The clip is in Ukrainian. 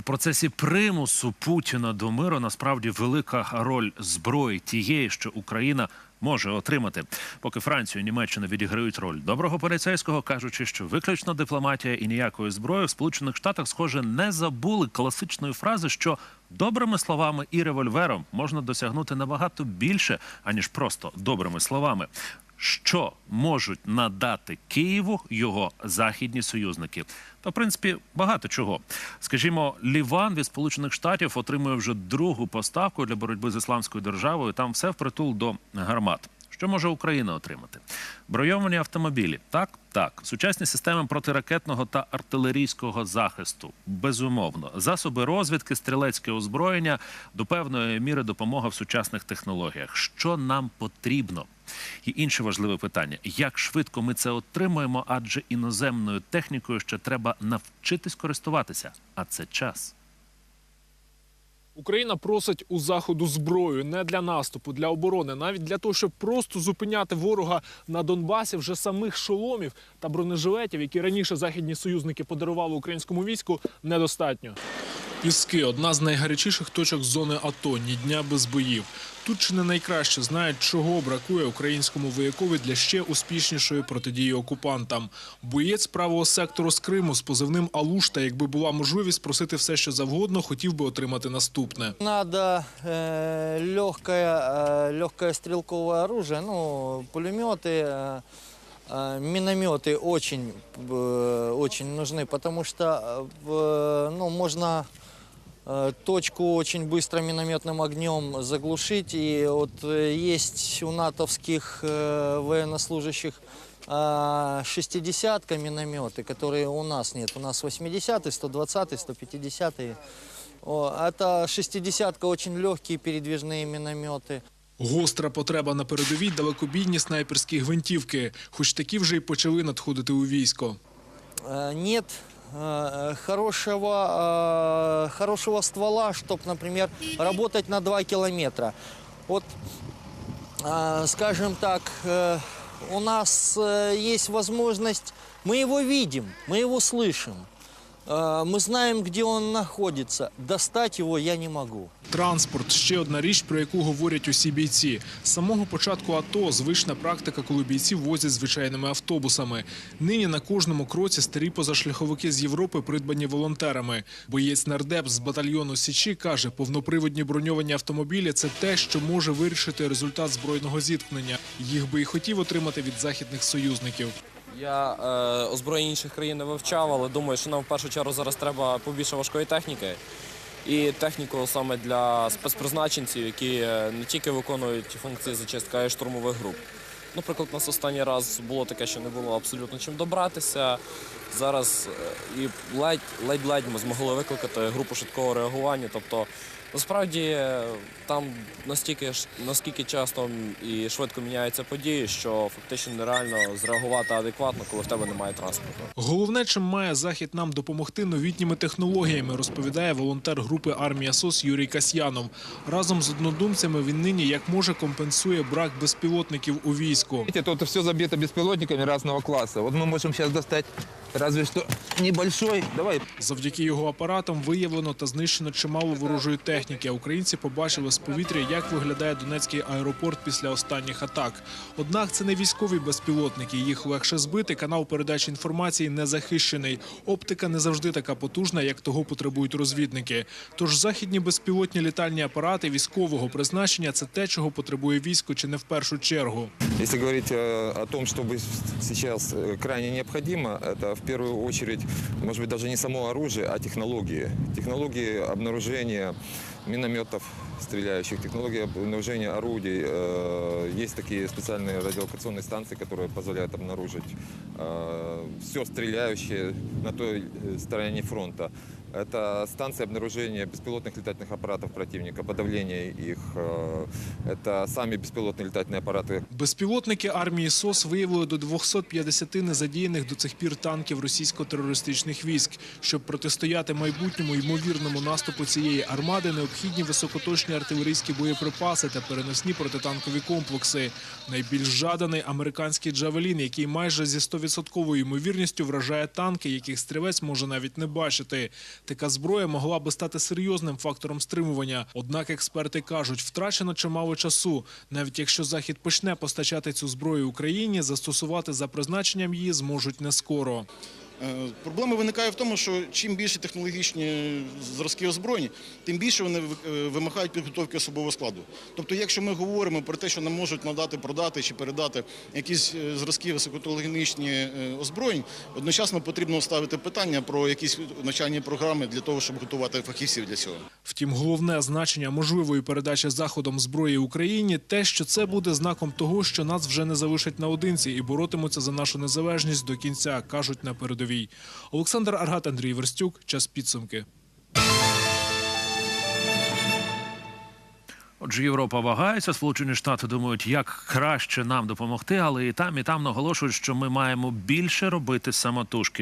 В процесі примусу Путіна до миру насправді велика роль зброї тієї, що Україна може отримати. Поки Франція і Німеччина відіграють роль доброго поліцейського, кажучи, що виключно дипломатія і ніякої зброї в Сполучених Штатах, схоже, не забули класичної фрази, що добрими словами і револьвером можна досягнути набагато більше, аніж просто добрими словами. Що можуть надати Києву його західні союзники? Та в принципі багато чого. Скажімо, Ліван від Сполучених Штатів отримує вже другу поставку для боротьби з ісламською державою. Там все впритул до гармат. Що може Україна отримати? Броньовані автомобілі. Так, так. Сучасні системи протиракетного та артилерійського захисту. Безумовно. Засоби розвідки, стрілецьке озброєння, до певної міри допомога в сучасних технологіях. Що нам потрібно? І інше важливе питання: як швидко ми це отримуємо? Адже іноземною технікою ще треба навчитись користуватися, а це час. Україна просить у заходу зброю не для наступу, для оборони, навіть для того, щоб просто зупиняти ворога на Донбасі вже самих шоломів та бронежилетів, які раніше західні союзники подарували українському війську, недостатньо. Піски одна з найгарячіших точок зони АТО. Ні дня без боїв. Тут чи не найкраще знають, чого бракує українському воякові для ще успішнішої протидії окупантам. Боєць правого сектору з Криму з позивним Алушта, якби була можливість просити все, що завгодно, хотів би отримати наступне. Надо э, легкое, э, легкое стрелковое оружие, ну, пулеметы, э, э, минометы очень, э, очень нужны, потому что э, в- ну, можно э, точку очень быстро минометным огнем заглушить. И вот э, есть у натовских э, военнослужащих а, 60-ка минометы, которые у нас нет. У нас 80-й, 120-й, 150-й. О, это 60-ка, очень легкие передвижные минометы. Гостра потреба на передовій далекобійні снайперські гвинтівки, хоч такі вже й почали надходити у військо. Э, Нет э, хорошего, э, хорошего ствола, чтобы, например, работать на 2 километра. Вот, э, скажем так, э, у нас э, есть возможность, мы его видим, мы его слышим, э, мы знаем, где он находится. Достать его я не могу. Транспорт ще одна річ, про яку говорять усі бійці. З самого початку АТО звична практика, коли бійці возять звичайними автобусами. Нині на кожному кроці старі позашляховики з Європи придбані волонтерами. Боєць нардеп з батальйону Січі каже, повноприводні броньовані автомобілі це те, що може вирішити результат збройного зіткнення. Їх би і хотів отримати від західних союзників. Я е, озброєння інших країн не вивчав, але думаю, що нам в першу чергу зараз треба побільше важкої техніки. І техніку саме для спецпризначенців, які е, не тільки виконують функції зачистки, а й штурмових груп. Наприклад, у нас останній раз було таке, що не було абсолютно чим добратися. Зараз е, і ледь, ледь-ледь ми змогли викликати групу швидкого реагування. Тобто, насправді там настільки, ж- наскільки часто і швидко міняються події, що фактично нереально зреагувати адекватно, коли в тебе немає транспорту. Головне, чим має захід нам допомогти новітніми технологіями, розповідає волонтер групи армія СОС Юрій Касьянов. Разом з однодумцями він нині як може компенсує брак безпілотників у війську. Тут все забито беспилотниками разного класса. Вот мы можем сейчас достать разве что небольшой. Давай. Завдяки його апаратам виявлено та знищено чимало ворожої техніки. А Українці побачили з повітря, як виглядає Донецький аеропорт після останніх атак. Однак це не військові безпілотники. Їх легше збити. Канал передачі інформації не захищений. Оптика не завжди така потужна, як того потребують розвідники. Тож західні безпілотні літальні апарати військового призначення це те, чого потребує військо, чи не в першу чергу. Если говорить э, о том, что бы сейчас э, крайне необходимо, это в первую очередь, может быть, даже не само оружие, а технологии. Технологии обнаружения минометов стреляющих, технологии обнаружения орудий. Э, Есть такие специальные радиолокационные станции, которые позволяют обнаружить все стреляющее на той э, стороне фронта. Это станции обнаружения беспилотных летательных аппаратов противника, подавления их Э, Это сами беспилотные летательные аппараты Безпілотники армії СОС виявили до 250 незадіяних до цих пір танків російсько-терористичних військ. Щоб протистояти майбутньому ймовірному наступу цієї армади, необхідні високоточні артилерійські боєприпаси та переносні протитанкові комплекси. Найбільш жаданий американський джавелін, який майже зі 100% ймовірністю вражає танки, яких стрілець може навіть не бачити. Така зброя могла би стати серйозним фактором стримування. Однак експерти кажуть, втрачено чимало часу. Навіть якщо Захід почне постачати цю зброю Україні, застосувати за призначенням її зможуть не скоро. Е, Проблема виникає в тому, що чим більше технологічні зразки озброєнь, тим більше вони е, вимагають підготовки особового складу. Тобто, якщо ми говоримо про те, що нам можуть надати, продати чи передати якісь е, зразки високотехнологічні озброєнь, одночасно потрібно ставити питання про якісь навчальні програми для того, щоб готувати фахівців для цього. Втім, головне значення можливої передачі заходом зброї Україні те, що це буде знаком того, що нас вже не залишать наодинці і боротимуться за нашу незалежність до кінця, кажуть на передовій. Олександр Аргат, Андрій Верстюк. Час підсумки. Отже, Європа вагається, Сполучені Штати думають, як краще нам допомогти, але і там, і там наголошують, що ми маємо більше робити самотужки.